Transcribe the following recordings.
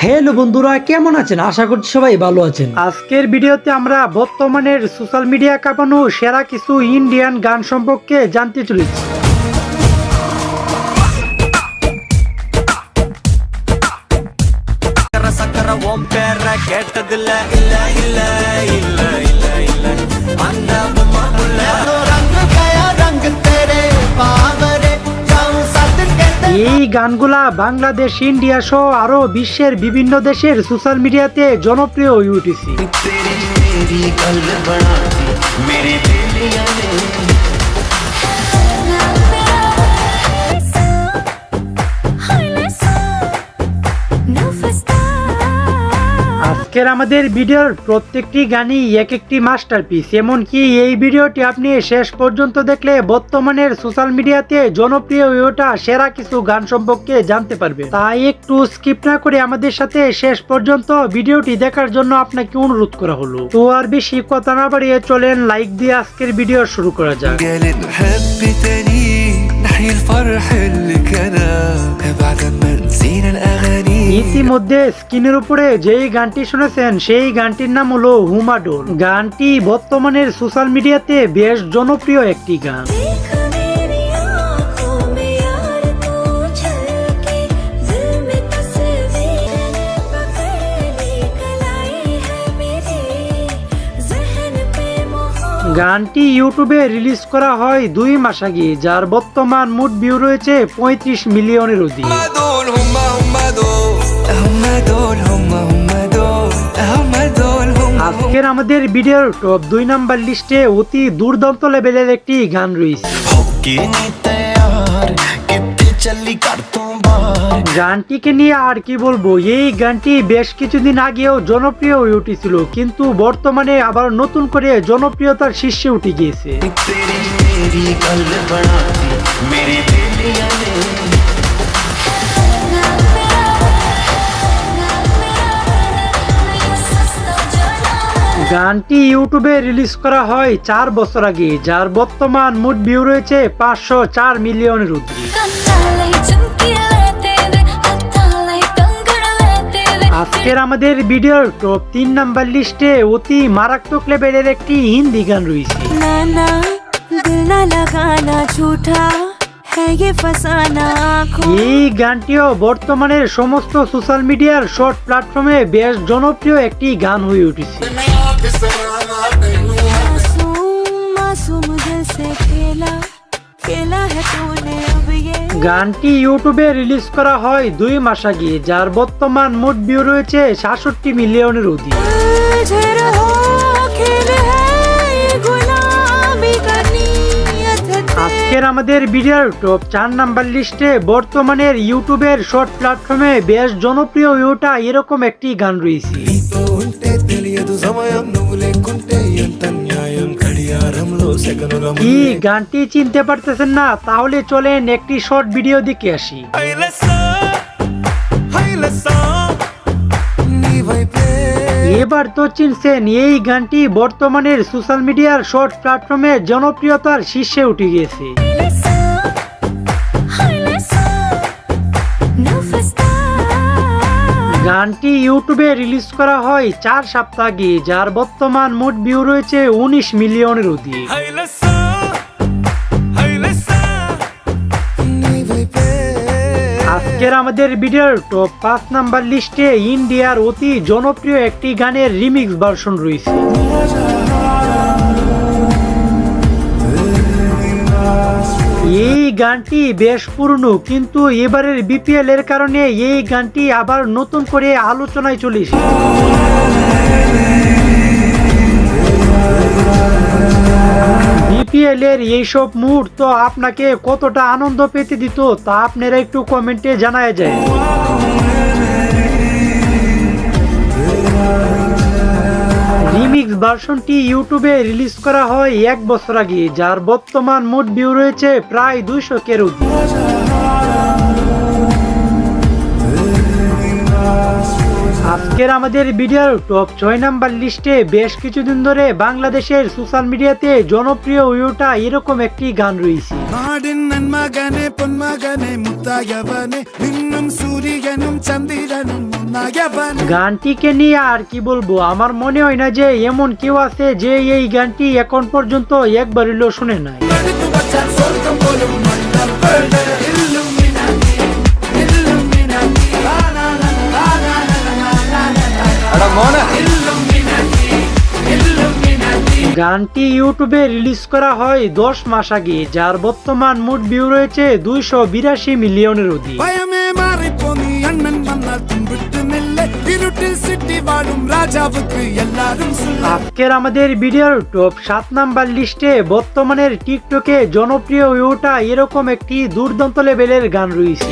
Hello বন্ধুরা কেমন আছেন আশা করছি সবাই ভালো আছেন আজকের ভিডিওতে আমরা বর্তমানের সোশ্যাল মিডিয়া কাঁপানো সেরা কিছু ইন্ডিয়ান গান সম্পর্কে জানতে চলেছি சக்கர சக்கர ஓம் பேர கேட்டதில்ல இல்ல இல்ல இல்ல இல்ல இல்ல அந்த এই গানগুলা বাংলাদেশ ইন্ডিয়া সহ আরও বিশ্বের বিভিন্ন দেশের সোশ্যাল মিডিয়াতে জনপ্রিয় হয়ে উঠেছে। আজকের আমাদের ভিডিওর প্রত্যেকটি গানই এক একটি মাস্টারপিস এমনকি এই ভিডিওটি আপনি শেষ পর্যন্ত দেখলে বর্তমানের সোশ্যাল মিডিয়াতে জনপ্রিয় হয়ে ওঠা সেরা কিছু গান সম্পর্কে জানতে পারবে তাই একটু স্কিপ না করে আমাদের সাথে শেষ পর্যন্ত ভিডিওটি দেখার জন্য আপনাকে অনুরোধ করা হলো তো আর বেশি কথা না বাড়িয়ে চলেন লাইক দিয়ে আজকের ভিডিও শুরু করা যাক قال نحب تاني نحيي الفرح اللي كان بعد ما نسينا الاغاني ইতিমধ্যে স্ক্রিনের উপরে যেই গানটি শুনেছেন সেই গানটির নাম হলো হুমাডোল গানটি বর্তমানের সোশ্যাল মিডিয়াতে বেশ জনপ্রিয় একটি গান। গানটি ইউটিউবে রিলিজ করা হয় দুই মাস আগে যার বর্তমান মোট ভিউ রয়েছে পঁয়ত্রিশ মিলিয়নের অধিক। আজকের আমাদের ভিডিওর টপ দুই নাম্বার লিস্টে অতি দুর্দান্ত লেভেলের একটি গান রয়েছে। গানটিকে নিয়ে আর কি বলব এই গানটি বেশ কিছুদিন আগেও জনপ্রিয় হয়ে উঠেছিল কিন্তু বর্তমানে আবার নতুন করে জনপ্রিয়তার শীর্ষে উঠে গিয়েছে। গানটি ইউটিউবে রিলিজ করা হয় চার বছর আগে যার বর্তমান মোট ভিউ রয়েছে পাঁচশো চার মিলিয়নের ঊর্ধ্বে আজকের আমাদের ভিডিওর টপ তিন নাম্বার লিস্টে অতি মারাত্মক লেভেলের একটি হিন্দি গান রয়েছে। এই গানটিও বর্তমানের সমস্ত সোশ্যাল মিডিয়ার শর্ট প্ল্যাটফর্মে বেশ জনপ্রিয় একটি গান হয়ে উঠেছে। গানটি ইউটিউবে রিলিজ করা হয় দুই মাস আগে, যার বর্তমান মোট ভিউ রয়েছে সাতষট্টি মিলিয়নের অধিক। আজকের আমাদের ভিডিওর টপ চার নাম্বার লিস্টে বর্তমানের ইউটিউবের শর্ট প্ল্যাটফর্মে বেশ জনপ্রিয় ইউটা এরকম একটি গান রয়েছে। কি গানটি চিনতে পারতেছেন না তাহলে চলেন একটি শর্ট ভিডিও দেখে আসি এবার তো চিনছেন এই গানটি বর্তমানের সোশ্যাল মিডিয়ার শর্ট প্ল্যাটফর্মে জনপ্রিয়তার শীর্ষে উঠে গিয়েছে গানটি ইউটিউবে রিলিজ করা হয় চার সপ্তাহ আগে যার বর্তমান মোট ভিউ রয়েছে উনিশ মিলিয়নের অধিক। আজকের আমাদের ভিডিওর টপ পাঁচ নাম্বার লিস্টে ইন্ডিয়ার অতি জনপ্রিয় একটি গানের রিমিক্স ভার্সন রয়েছে। গানটি বেশ পুরনো, কিন্তু এবারের বিপিএল এর কারণে এই গানটি আবার নতুন করে আলোচনায় চলে এসেছে। বিপিএল এর এইসব মুহূর্ত আপনাকে কতটা আনন্দ পেতে দিত তা আপনারা একটু কমেন্টে জানায় যায় রিমিক্স ভার্সনটি ইউটিউবে রিলিজ করা হয় এক বছর আগে, যার বর্তমান মোট ভিউ রয়েছে প্রায় দুইশো কের আজকের আমাদের ভিডিওর টপ ছয় নাম্বার লিস্টে বেশ কিছুদিন ধরে বাংলাদেশের সোশ্যাল মিডিয়াতে জনপ্রিয় উয়োটা এরকম একটি গান রয়েছে। গানটিকে নিয়ে আর কি বলব আমার মনে হয় না যে এমন কেউ আছে যে এই গানটি এখন পর্যন্ত একবার হইলেও শুনে নাই। গানটি ইউটিউবে রিলিজ করা হয় দশ মাস আগে যার বর্তমান মোট ভিউ রয়েছে দুইশো বিরাশি মিলিয়নের অধিক। আজকের আমাদের ভিডিওর টপ সাত নাম্বার লিস্টে বর্তমানের টিকটকে জনপ্রিয় ইউটা এরকম একটি দুর্দান্ত লেভেলের গান রয়েছে।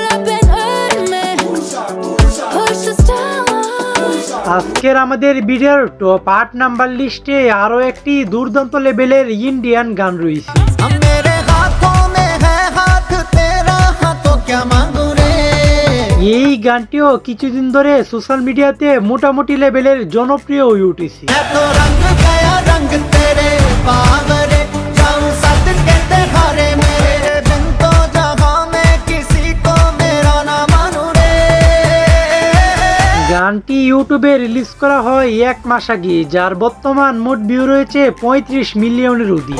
আজকের আমাদের ভিডিওর টপ আট নাম্বার লিস্টে আরও একটি দুর্দান্ত লেভেলের ইন্ডিয়ান গান রয়েছে। এই গানটিও কিছুদিন ধরে সোশ্যাল মিডিয়াতে মোটামুটি লেভেলের জনপ্রিয় হয়ে উঠেছে। ইউটিউবে রিলিজ করা হয় এক মাস আগে যার বর্তমান মোট ভিউ রয়েছে পঁয়ত্রিশ মিলিয়নের অধি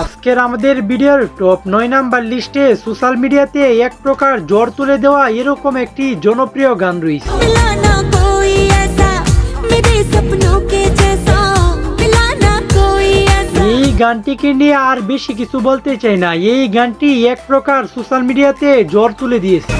আজকের আমাদের ভিডিওর টপ নয় নাম্বার লিস্টে সোশ্যাল মিডিয়াতে এক প্রকার জ্বর তুলে দেওয়া এরকম একটি জনপ্রিয় গান রয়েছে। গানটিকে নিয়ে আর বেশি কিছু বলতে চাই না। এই গানটি এক প্রকার সোশ্যাল মিডিয়াতে জ্বর তুলে দিয়েছে।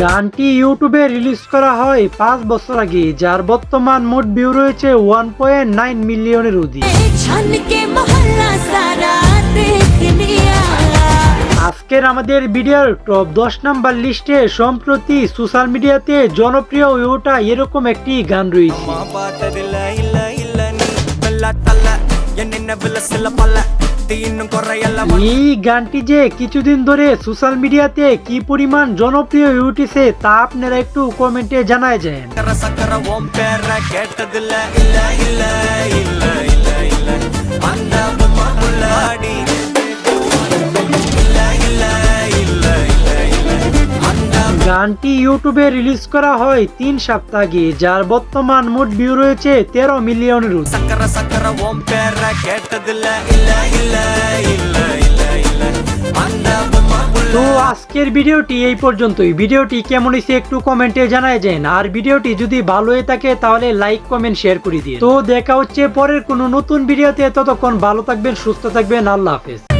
গানটি ইউটিউবে রিলিজ করা হয় পাঁচ বছর আগে যার বর্তমান মোট ভিউ রয়েছে ওয়ান পয়েন্ট নাইন মিলিয়নের অধিক। আজকের আমাদের ভিডিওর টপ দশ নাম্বার লিস্টে সম্প্রতি সোশ্যাল মিডিয়াতে জনপ্রিয় হয়ে ওঠা এরকম একটি গান রয়েছে அம்மா பார்த்ததில்ல இல்ல இல்ல நீ வெள்ள தள்ள என் நினைவுல சில பல இன்னும் குறையல்ல এই গানটি যে কিছুদিন ধরে সোশ্যাল মিডিয়াতে কি পরিমাণ জনপ্রিয় হয়ে উঠেছে তা আপনারা একটু কমেন্টে জানায় যায় சக்கர গানটি ইউটিউবে রিলিজ করা হয় তিন সপ্তাহ আগে যার বর্তমান মোট ভিউ রয়েছে তেরো মিলিয়ন তো আজকের ভিডিওটি এই পর্যন্তই। ভিডিওটি কেমন হয়েছে একটু কমেন্টে জানায় যেন আর ভিডিওটি যদি ভালো হয়ে থাকে তাহলে লাইক কমেন্ট শেয়ার করে দিন। তো দেখা হচ্ছে পরের কোনো নতুন ভিডিওতে। ততক্ষণ ভালো থাকবেন সুস্থ থাকবেন। আল্লাহ হাফেজ।